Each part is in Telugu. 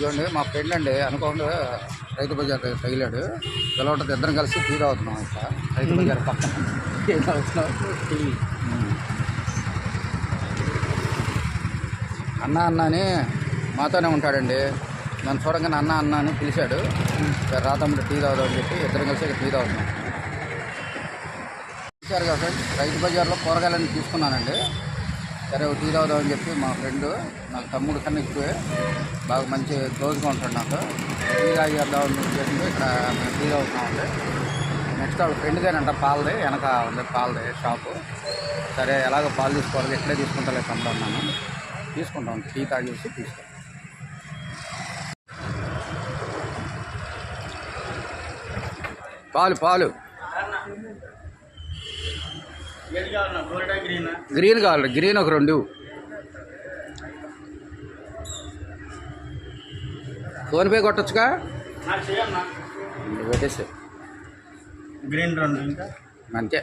ఇదిగోండి మా ఫ్రెండ్ అండి అనుకోకుండా రైతు బజార్ దగ్గర తగిలాడు. పిలవటది ఇద్దరం కలిసి టీ తాగుతున్నాం ఇక్కడ రైతు బజార్ పక్కన. ఉమ్. అన్న అన్న అని మాతోనే ఉంటాడండి. నన్ను చూడగానే అన్న అన్న అని పిలిచాడు. సరే రా తమ్ముడు టీ తాగుదాం అని చెప్పి ఇద్దరం కలిసి ఇక్కడ టీ తాగుతున్నాం. చూశారు కదా ఫ్రెండ్ రైతు బజార్లో కూరగాయలన్నీ తీసుకున్నానండి. సరే ఒక టీ తాగుదామని చెప్పి మా ఫ్రెండ్ నాకు తమ్ముడు కన్నా ఎక్కువే. బాగా మంచి క్లోజ్గా ఉంటాడు నాకు. టీ తాగేద్దామని ఉద్దేశంతో ఇక్కడ మేము టీ తాగుతున్నామండి. నెక్స్ట్ వాళ్ళ ఫ్రెండ్దేనంట పాలది వెనక ఉంది పాలది షాపు. సరే ఎలాగో పాలు తీసుకోవాలి ఎక్కడే తీసుకుంటా తమ్ముడు అన్నాను. తీసుకుంటాం టీ తాగేసి తీసుకుంటాం. పాలు పాలు. గ్రీనా కావాలి గ్రీన్ ఒక రెండు. ఫోన్పే కొట్టచ్చుగా? పెట్టేసి గ్రీన్ రెండు ఇంకా? అంతే.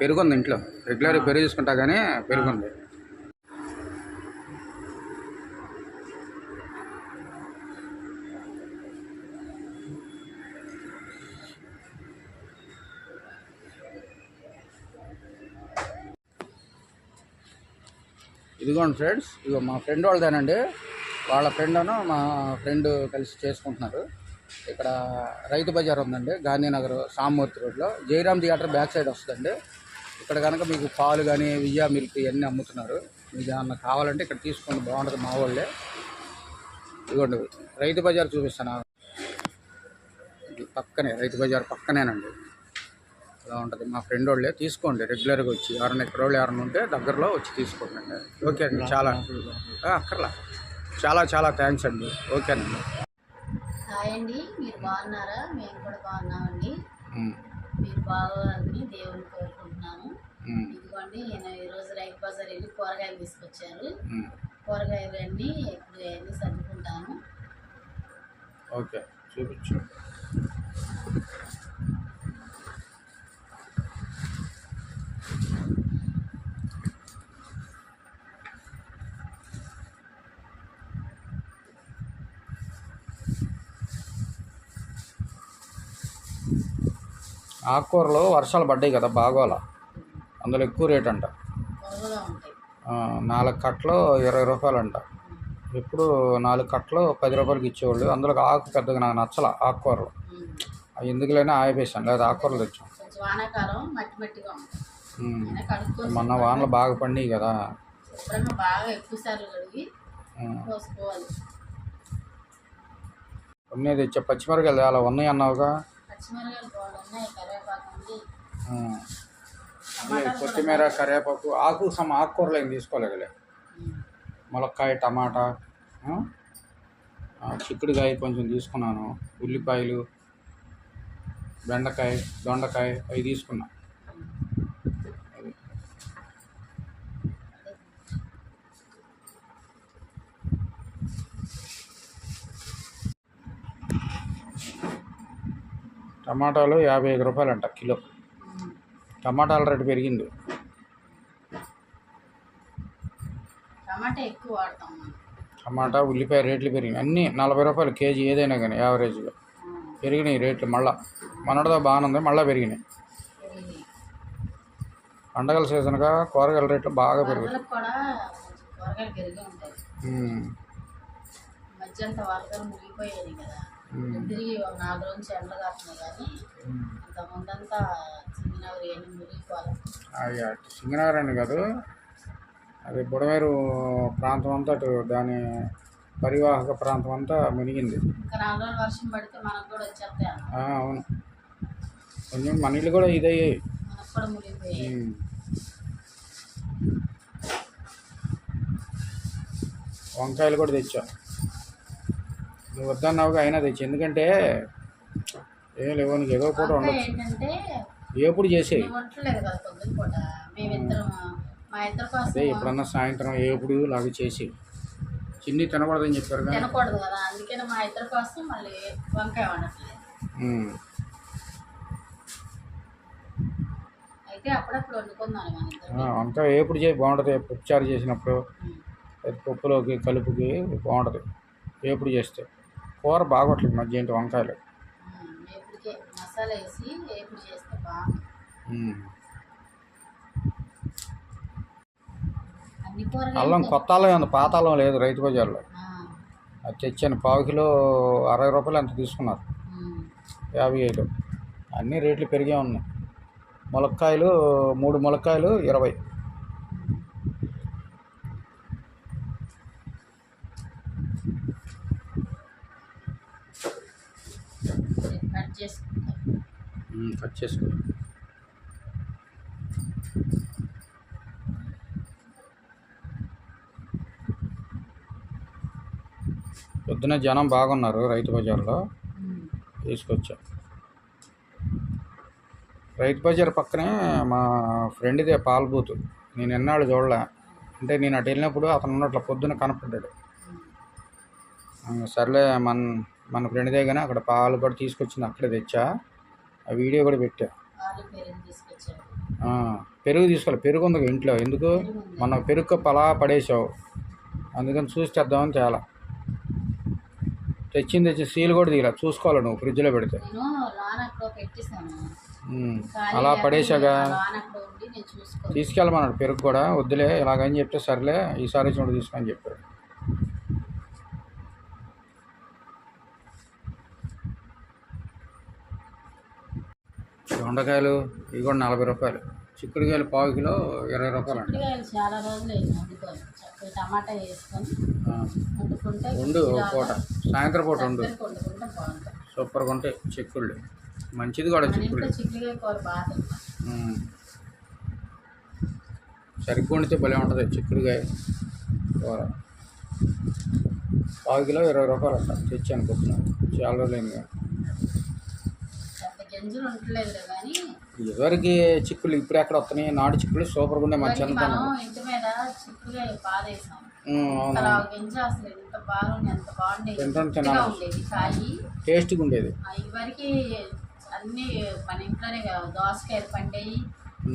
పెరుగుంది ఇంట్లో. రెగ్యులర్ పెరుగు తీసుకుంటా కానీ పెరుగుంది. ఇదిగోండి ఫ్రెండ్స్ ఇదిగో మా ఫ్రెండ్ వాళ్ళదేనండి. వాళ్ళ ఫ్రెండ్ను మా ఫ్రెండ్ కలిసి చేసుకుంటున్నారు. ఇక్కడ రైతు బజార్ ఉందండి గాంధీనగర్ సామూర్తి రోడ్లో జయరామ్ థియేటర్ బ్యాక్ సైడ్ వస్తుందండి. ఇక్కడ కనుక మీకు పాలు కానీ విజయా మిల్క్ ఇవన్నీ అమ్ముతున్నారు. మీకు ఏమన్నా కావాలంటే ఇక్కడ తీసుకోండి బాగుంటుంది మా వాళ్ళే. ఇదిగోండి రైతు బజార్ చూపిస్తాను. పక్కనే రైతు బజార్ పక్కనేనండి. ఉంటుంది. మా ఫ్రెండ్ వాళ్ళే తీసుకోండి రెగ్యులర్గా వచ్చి ఎవరైనా ఇక్కడ వాళ్ళు ఎవరైనా ఉంటే దగ్గరలో వచ్చి తీసుకోండి అండి ఓకే అండి చాలా అక్కర్లా. చాలా చాలా థ్యాంక్స్ అండి. ఓకేనండి హాయ్ అండి మీరు బాగున్నారా? మేము కూడా బాగున్నామండి. మీరు బాగోవాలని దేవుని కోరుకుంటున్నాము. ఇదిగోండి నేను ఈరోజు రైతు బజార్ వెళ్ళి కూరగాయలు తీసుకొచ్చారు. కూరగాయలు అన్నీ ఇప్పుడు అన్నీ సర్దుకుంటాను ఓకే చూపించు. ఆకుకూరలు వర్షాలు పడ్డాయి కదా బాగోలా. అందులో ఎక్కువ రేట్ అంట. నాలుగు కట్టలు ఇరవై రూపాయలు అంట ఇప్పుడు నాలుగు కట్టలు పది రూపాయలకి ఇచ్చేవాళ్ళు. అందులో ఆకు పెద్దగా నాకు నచ్చల ఆకుకూరలు. అవి ఎందుకులేనా ఆయిపేసాను లేదా ఆకుకూరలు తెచ్చాం మొన్న వానలు బాగా పండినాయి కదా. కొన్ని తెచ్చా పచ్చిమిరకాయలు అలా ఉన్నాయి అన్నావుగా? కొత్తిమీర కరివేపాకు ఆకు సమ ఆకుకూరలు ఏం తీసుకోలేదులే. ములక్కాయ టమాటా చిక్కుడుకాయ కొంచెం తీసుకున్నాను ఉల్లిపాయలు బెండకాయ దొండకాయ అవి తీసుకున్నాను టమాటాలు యాభై ఐదు రూపాయలు అంట కిలో. టమాటాల రేటు పెరిగింది టమాటా ఎక్కువ వాడతాం మనం టమాటా ఉల్లిపాయ రేట్లు పెరిగినాయి అన్నీ నలభై రూపాయలు కేజీ ఏదైనా కానీ యావరేజ్గా. పెరిగినాయి రేట్లు మళ్ళా మొన్నటితో బాగానే ఉంది మళ్ళీ పెరిగినాయి. పండగల సీజన్గా కూరగాయల రేట్లు బాగా పెరుగుతాయి వరదలకు కూడా కొంచెం కూరగాయలు పెరిగి ఉంటాయి ఉమ్, మధ్యంతా వరదలు మునిగిపోయేది కదా. తిరిగి ఒక నాలుగు రోజులు ఎండలు కాస్తున్నాయి కానీ. అంత ముందంతా సింగినగర్ ఏమి మురిగిపోవాలి అయ్యా సింగనగర్ అని కాదు అది బుడమేరు ప్రాంతం అంతా అటు దాని పరివాహక ప్రాంతం అంతా మునిగింది. ఇంకా నాలుగు రోజులు వర్షం పడితే మనకు కూడా వచ్చేస్తాయి అన్న. ఆ, అవును. కొంచెం మన ఇల్లు కూడా ఇదయ్యాయి. మనకు కూడా మునిగిపోయాయి. ఉమ్. వంకాయలు కూడా తెచ్చా. నువ్వు వద్దన్నావుగా అయినా తెచ్చి. ఎందుకంటే ఏం లేవు నీకు ఏదో పూట ఉండదు ఏంటంటే ఎప్పుడు చేసేయి. మేము వంటలేదు కదా పొద్దున పూట మేమిద్దరం మా ఇద్దరి కోసం అదే ఎప్పుడన్నా సాయంత్రం ఎప్పుడు లాగా చేసి చిన్ని తినకూడదని చెప్పారు కానీ తినకూడదు కదా. అందుకని మా ఇద్దరి కోసం మళ్ళీ వంకాయ వండట్లేదు. ఉమ్. అయితే అప్పుడప్పుడు మన ఆ, వంకాయ ఎప్పుడు చేయి బాగుంటుంది. పప్పుచారు చేసినప్పుడు పప్పులోకి కలుపుకి బాగుంటుంది. ఎప్పుడు చేస్తే. కూర బాగోట్లేదు మధ్య ఏంటి వంకాయలు? వేపుడికే మసాలా వేసి వేపుడు చేస్తే బాగుంటుంది ఉమ్. అన్ని కూరగాయలు అల్లం కొత్త అల్లం ఉంది పాత అల్లం లేదు రైతు బజార్లో. అది తెచ్చాను. పావు కిలో అరవై రూపాయలు ఎంత తీసుకున్నారు. యాభై ఐదు. అన్ని రేట్లు పెరిగే ఉన్నాయి. ములక్కాయలు మూడు ములక్కాయలు ఇరవై. కట్ చేసుకుంటాం చేసుకో పొద్దున జనం బాగున్నారు రైతు బజార్లో. తీసుకొచ్చా. రైతు బజార్ పక్కనే మా ఫ్రెండ్దే పాల బూత్. నేను ఎన్నాళ్ళు చూడలే. అంటే నేను అటు వెళ్ళినప్పుడు అతను ఉన్నట్లు పొద్దున కనపడ్డాడు. సర్లే మన మన ఫ్రెండ్దే కానీ అక్కడ పాలు కూడా తీసుకొచ్చింది అక్కడే తెచ్చా. ఆ వీడియో కూడా పెట్టా. పెరుగు తీసుకోవాలి. పెరుగు ఉంది ఇంట్లో. ఎందుకు. మన పెరుగు అలా పడేసావు. అందుకని చూసి తెద్దామని తేలా. తెచ్చింది తెచ్చి సీల్ కూడా తీయాలి. చూసుకోవాలి నువ్వు? ఫ్రిడ్జ్లో పెడితే. అలా పడేసాగా తీసుకెళ్ళమన్నాడు పెరుగు కూడా. వద్దులే ఇలాగని చెప్తే సర్లే ఈసారి వచ్చినప్పుడు తీసుకొని చెప్పాడు. దొండకాయలు ఇవి కూడా నలభై రూపాయలు. చిక్కుడుకాయలు పావు కిలో ఇరవై రూపాయలు అండి. చాలా రోజులు టమాటా వేసుకొని ఓ పూట. సాయంత్రం పూట బాగుంటుంది. సూపర్గా ఉంటాయి చిక్కుళ్ళు. మంచిది కూడా చిక్కుళ్ళు. సరిపోనితే భలే ఉంటుంది చిక్కుడుకాయ కూర. పావు కిలో ఇరవై రూపాయలు అంట. తెచ్చాను పొద్దున చాలా రోజులైంది ఇదివరకు చిక్కులు ఇప్పుడు ఎక్కడ వస్తున్నాయి. నాటు చిక్కులు సూపర్గా ఉన్నాయి మా చిన్నతనం. బాగుండేది కాయి. టేస్ట్గా ఉండేది. ఆ ఇదివరకు అన్ని మన ఇంట్లోనే దోసకాయలు పండేవి.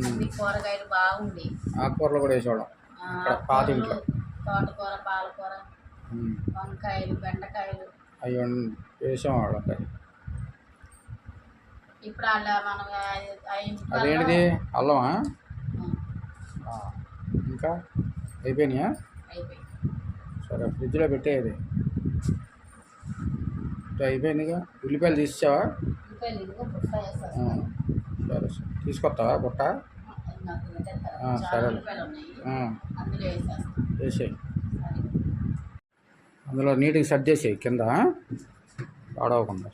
అన్ని కూరగాయలు బాగుండేవి ఆకుకూరలు కూడా వేసేవాళ్ళం. పాత ఇంట్లో. తోటకూర పాలకూర. వంకాయలు బెండకాయలు. అవి వేసేవాళ్ళం ఇప్పుడు అలా మనం అదేంటిది? అల్లమా? ఇంకా? అయిపోయినాయా? సరే ఫ్రిడ్జ్లో పెట్టేది అయిపోయిందిగా ఉల్లిపాయలు తీసావా. సరే సరే. తీసుకొస్తావా బుట్ట వేసేస్తాను వేసేయి. సరే. అందులో నీట్గా సర్దేసేయి కింద. పాడవకుండా.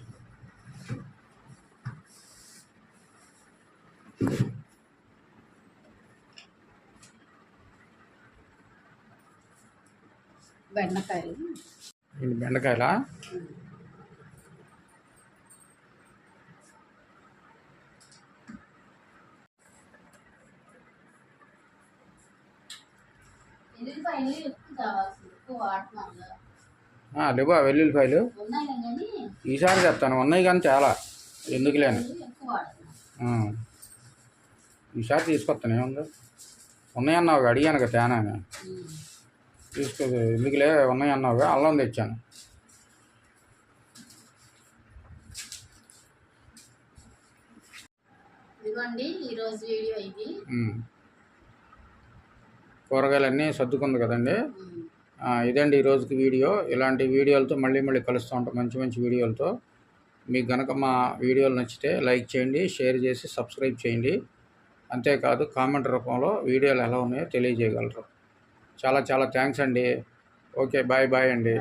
బెండకాయలు. బెండకాయలా? ఆ, లేవా వెల్లుల్లిపాయలు? ఈసారి చెప్తాను ఉన్నాయి కానీ చాలా. ఎందుకు లేని ఈసారి తీసుకొస్తాను ఏముంది? ఉన్నాయన్నావు అడిగాను కదా తేనా. తీసుకో ఎందుకులే ఉన్నాయన్నావుగా అల్లం తెచ్చాను. ఇదిగోండి ఈరోజు వీడియో ఇది. ఉమ్. కూరగాయలన్నీ సర్దుకుంది కదండి. ఇదండి ఈ రోజుకి వీడియో. ఇలాంటి వీడియోలతో మళ్ళీ మళ్ళీ కలుస్తూ ఉంటాం మంచి మంచి వీడియోలతో. మీకు గనక మా వీడియోలు నచ్చితే లైక్ చేయండి షేర్ చేసి సబ్స్క్రైబ్ చేయండి. అంతేకాదు కామెంట్ రూపంలో వీడియోలు ఎలా ఉన్నాయో తెలియజేయగలరు. చాలా చాలా థ్యాంక్స్ అండి. ఓకే బాయ్ బాయ్ అండి.